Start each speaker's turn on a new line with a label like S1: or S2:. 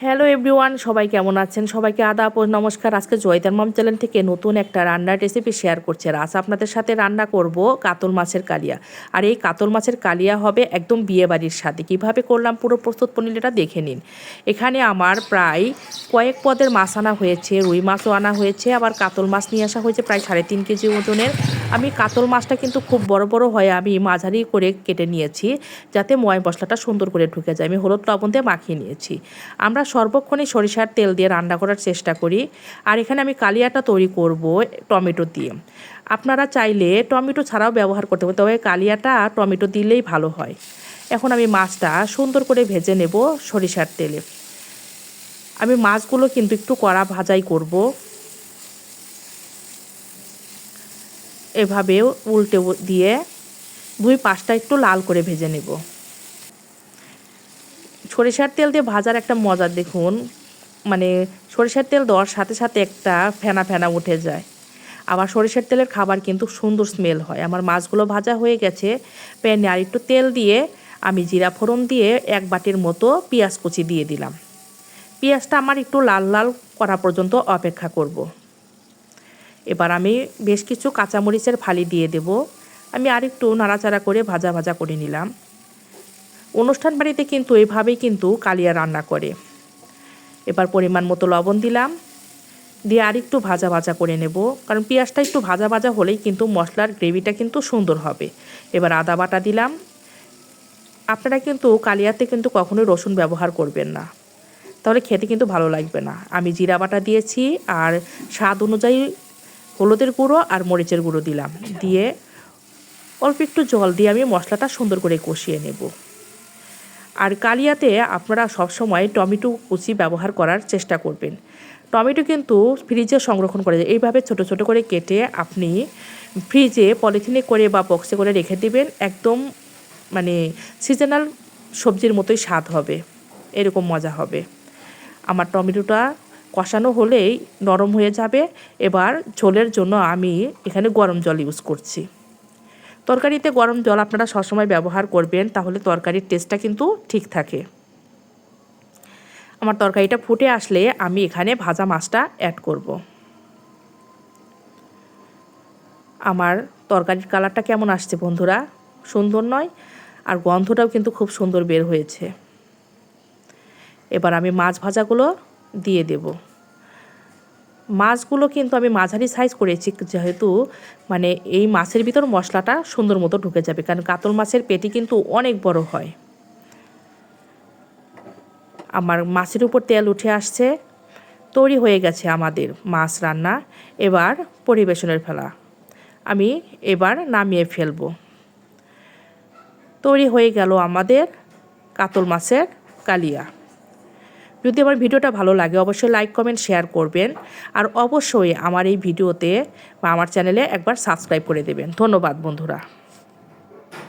S1: Hello everyone, সবাই কেমন আছেন? সবাইকে আদাব ও নমস্কার। আজকে জয়দার মাম চ্যানেল থেকে নতুন একটা রান্নার রেসিপি শেয়ার করছে আজ আপনাদের সাথে রান্না করব কাতল মাছের কালিয়া। আর এই কাতল মাছের কালিয়া হবে একদম বিয়ে বাড়ির সাথে কীভাবে করলাম পুরো প্রস্তুত পনিরটা দেখে নিন। এখানে আমার প্রায় কয়েক পদের মাছ আনা হয়েছে, রুই মাছও আনা হয়েছে, আবার কাতল মাছ নিয়ে আসা হয়েছে প্রায় সাড়ে তিন কেজি ওজনের। আমি কাতল মাছটা কিন্তু খুব বড় বড় হয়, আমি মাঝারি করে কেটে নিয়েছি, যাতে ময় মশলাটা সুন্দর করে ঢুকে যায়। আমি হলুদ লবণ দিয়ে মাখিয়ে নিয়েছি। আমরা সর্বক্ষণই সরিষার তেল দিয়ে রান্না করার চেষ্টা করি। আর এখানে আমি কালিয়াটা তৈরি করব টমেটো দিয়ে। আপনারা চাইলে টমেটো ছাড়াও ব্যবহার করতে পারেন, তবে কালিয়াটা টমেটো দিলেই ভালো হয়। এখন আমি মাছটা সুন্দর করে ভেজে নেব সরিষার তেলে। আমি মাছগুলো কিন্তু একটু কড়া ভাজাই করব। এভাবে উল্টে দিয়ে দুই পাশটা একটু লাল করে ভেজে নেব। সরিষার তেল দিয়ে ভাজার একটা মজা দেখুন। মানে সরিষার তেল দেওয়ার সাথে সাথে একটা ফেনা ফেনা উঠে যায়। আবার সরিষার তেলের খাবার কিন্তু সুন্দর স্মেল হয়। আমার মাছগুলো ভাজা হয়ে গেছে। প্যানে আর একটু তেল দিয়ে আমি জিরা ফোড়ন দিয়ে এক বাটির মতো পেঁয়াজ কুচি দিয়ে দিলাম। পেঁয়াজটা আমার একটু লাল লাল করা পর্যন্ত অপেক্ষা করব। এবার আমি বেশ কিছু কাঁচামরিচের ফালি দিয়ে দেব। আমি আরেকটু নাড়াচাড়া করে ভাজা ভাজা করে নিলাম। অনুষ্ঠান বাড়িতে কিন্তু এভাবেই কিন্তু কালিয়া রান্না করে। এবার পরিমাণ মতো লবণ দিলাম। দিয়ে আর একটু ভাজা ভাজা করে নেব। কারণ পেঁয়াজটা একটু ভাজা ভাজা হলেই কিন্তু মশলার গ্রেভিটা কিন্তু সুন্দর হবে। এবার আদা বাটা দিলাম। আপনারা কিন্তু কালিয়াতে কিন্তু কখনোই রসুন ব্যবহার করবেন না। তাহলে খেতে কিন্তু ভালো লাগবে না। আমি জিরা বাটা দিয়েছি আর স্বাদ অনুযায়ী হলুদের গুঁড়ো আর মরিচের গুঁড়ো দিলাম। দিয়ে অল্প একটু জল দিয়ে আমি মশলাটা সুন্দর করে কষিয়ে নেব। আর কালিয়াতে আপনারা সবসময় টমেটো কুচি ব্যবহার করার চেষ্টা করবেন। টমেটো কিন্তু ফ্রিজে সংরক্ষণ করা যায় এইভাবে ছোট ছোট করে কেটে আপনি ফ্রিজে পলিথিনে করে বা বক্সে করে রেখে দিবেন। একদম মানে সিজনাল সবজির মতোই স্বাদ হবে। এরকম মজা হবে। আমার টমেটোটা কষানো হলেই নরম হয়ে যাবে। এবার ঝোলের জন্য আমি এখানে গরম জল ইউজ করছি। তরকারিতে গরম জল আপনারা সবসময় ব্যবহার করবেন, তাহলে তরকারির টেস্টটা কিন্তু ঠিক থাকে। আমার তরকারিটা ফুটে আসলে আমি এখানে ভাজা মাছটা অ্যাড করব। আমার তরকারির কালারটা কেমন আসছে বন্ধুরা? সুন্দর নয়? আর গন্ধটাও কিন্তু খুব সুন্দর বের হয়েছে। এবার আমি মাছ ভাজাগুলো দিয়ে দেব। মাছগুলো কিন্তু আমি মাঝারি সাইজ করেছি, যেহেতু মানে এই মাছের ভিতর মশলাটা সুন্দর মতো ঢুকে যাবে, কারণ কাতল মাছের পেটি কিন্তু অনেক বড় হয়। আমার মাছের উপর তেল উঠে আসছে, তৈরি হয়ে গেছে আমাদের মাছ রান্না। এবার পরিবেশনের ফেলা, আমি এবার নামিয়ে ফেলব। তৈরি হয়ে গেল আমাদের কাতল মাছের কালিয়া। যদি আমার ভিডিওটা ভালো লাগে, অবশ্যই লাইক কমেন্ট শেয়ার করবেন। আর অবশ্যই আমার এই ভিডিওতে বা আমার চ্যানেলে একবার সাবস্ক্রাইব করে দেবেন। ধন্যবাদ বন্ধুরা।